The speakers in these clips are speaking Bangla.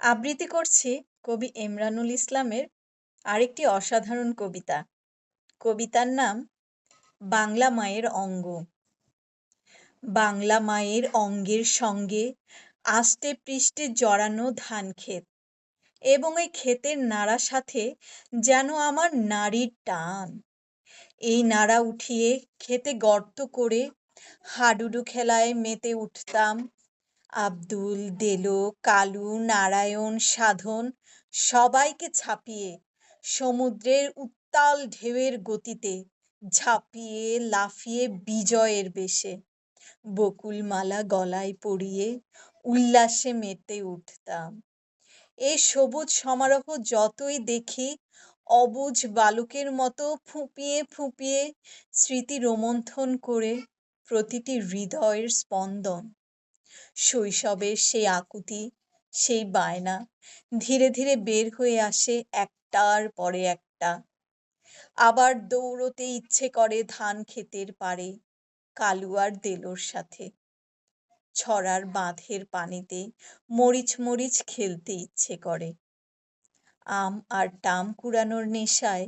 আবৃত্তি করছি কবি এমরানুল ইসলামের আরেকটি অসাধারণ কবিতা। কবিতার নাম, বাংলা মায়ের অঙ্গ। বাংলা মায়ের অঙ্গের সঙ্গে আষ্টে পৃষ্ঠে জড়ানো ধান ক্ষেত এবং এই ক্ষেতের নাড়া সাথে যেন আমার নারীর টান। এই নাড়া উঠিয়ে খেতে গর্ত করে হাডুডু খেলায় মেতে উঠতাম আব্দুল, দেলো, কালু, নারায়ণ, সাধন সবাইকে ছাপিয়ে সমুদ্রের উত্তাল ঢেউয়ের গতিতে ঝাঁপিয়ে লাফিয়ে বিজয়ের বেশে। বকুলমালা গলায় পরিয়ে উল্লাসে মেতে উঠতাম। এই সবুজ সমারোহ যতই দেখি অবুঝ বালুকের মতো ফুঁপিয়ে ফুঁপিয়ে স্মৃতি রোমন্থন করে প্রতিটি হৃদয়ের স্পন্দন। শৈশবের সেই আকুতি, সেই বায়না ধীরে ধীরে বের হয়ে আসে একটার পরে একটা। আবার দৌড়তে ইচ্ছে করে ধান ক্ষেতের পারে কালুয়ার দেলোর সাথে। ছড়ার বাঁধের পানিতে মরিচ মরিচ খেলতে ইচ্ছে করে। আম আর টাম কুড়ানোর নেশায়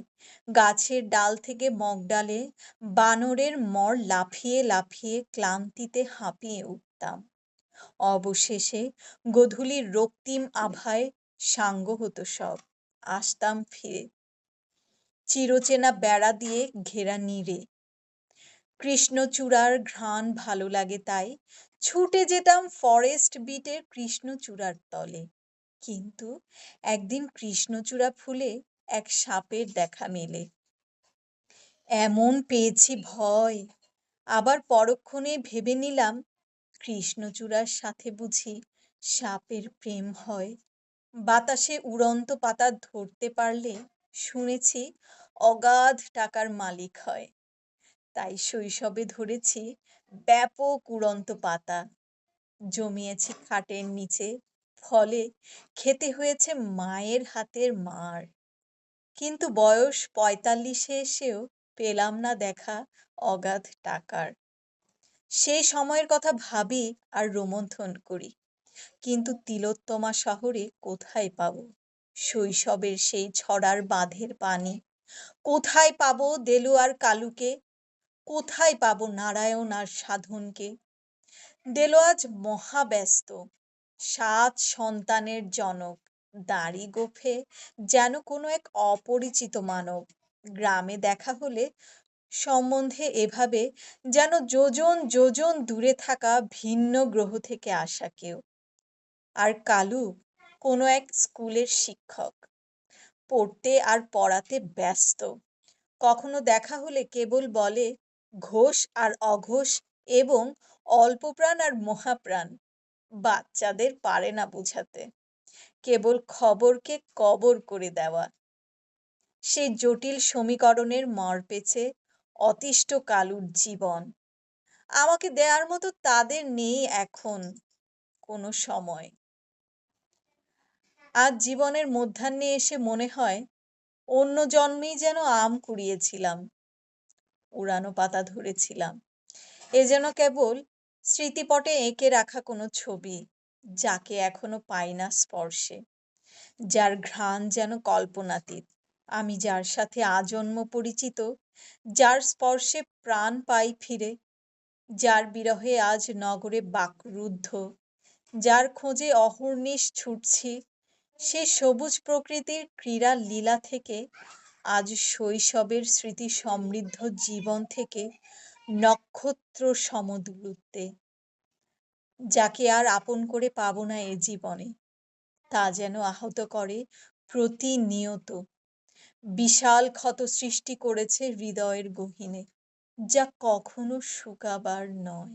গাছের ডাল থেকে মগডালে বানরের মর লাফিয়ে লাফিয়ে ক্লান্তিতে হাঁপিয়ে উঠতাম। অবশেষে গধূলির রক্তিম আভায় সাঙ্গ হতো সব, আসতাম ফিরে। চিরচেনা বেড়া দিয়ে ঘেরা নীড়ে কৃষ্ণচূড়ার ঘ্রাণ ভালো লাগে তাই, ছুটে যেতাম ফরেস্ট বিটের কৃষ্ণচূড়ার তলে। কিন্তু একদিন কৃষ্ণচূড়া ফুলে এক সাপের দেখা মেলে। এমন পেয়েছি ভয়, আবার পরক্ষণে ভেবে নিলাম কৃষ্ণচূড়ার সাথে বুঝি সাপের প্রেম হয়। বাতাসে উড়ন্ত পাতা ধরতে পারলে শুনেছি অগাধ টাকার মালিক হয়। তাই শৈশবে ধরেছি ব্যাপক উড়ন্ত পাতা। জমিয়েছি খাটের নিচে, ফলে খেতে হয়েছে মায়ের হাতের মার। কিন্তু বয়স পঁয়তাল্লিশে এসেও পেলাম না দেখা অগাধ টাকার। সেই সময়ের কথা ভাবি আর রোমন্থন করি। কিন্তু তিলোত্তমা শহরে কোথায় পাব? শৈশবের সেই ছড়ার বাঁধের পানি। কোথায় পাব দেলু আর কালুকে? কোথায় পাব নারায়ণ আর সাধনকে? দেলো আজ মহাব্যস্ত। সাত সন্তানের জনক। দাড়ি গোফে যেন কোনো এক অপরিচিত মানব। গ্রামে দেখা হলে সম্বন্ধে এভাবে যেন যোজন যোজন দূরে থাকা ভিন্ন গ্রহ থেকে আসা কেউ। আর কালু কোনো এক স্কুলের শিক্ষক। পড়তে আর পড়াতে ব্যস্ত। কখনো দেখা হলে কেবল বলে, ঘোষ আর অঘোষ এবং অল্পপ্রাণ আর মহাপ্রাণ। বাচ্চাদের পারে না বোঝাতে। কেবল খবরকে কবর করে দেওয়া। সেই জটিল সমীকরণের মর পেছে অতিষ্ঠ কালুর জীবন। আমাকে দেয়ার মতো তাদের নেই এখন কোনো সময়। আজ জীবনের মধ্যাহ্নে এসে মনে হয়, অন্য জন্মেই যেন আম কুড়িয়েছিলাম, উড়ানো পাতা ধরেছিলাম। এ যেন কেবল স্মৃতিপটে এঁকে রাখা কোনো ছবি, যাকে এখনও পাই না স্পর্শে, যার ঘ্রাণ যেন কল্পনাতীত। আমি যার সাথে আজন্ম পরিচিত, যার স্পর্শে প্রাণ পাই ফিরে, যার বিরহে আজ নগরে বাকরুদ্ধ, যার খোঁজে অহর্নিশ ছুটছি, সে সবুজ প্রকৃতির ক্রীড়া লীলা থেকে, আজ শৈশবের স্মৃতি সমৃদ্ধ জীবন থেকে নক্ষত্র সমদূরত্বে। যাকে আর আপন করে পাব না এ জীবনে, তা যেন আহত করে প্রতিনিয়ত। বিশাল ক্ষত সৃষ্টি করেছে হৃদয়ের গহীনে যা কখনো শুকাবার নয়।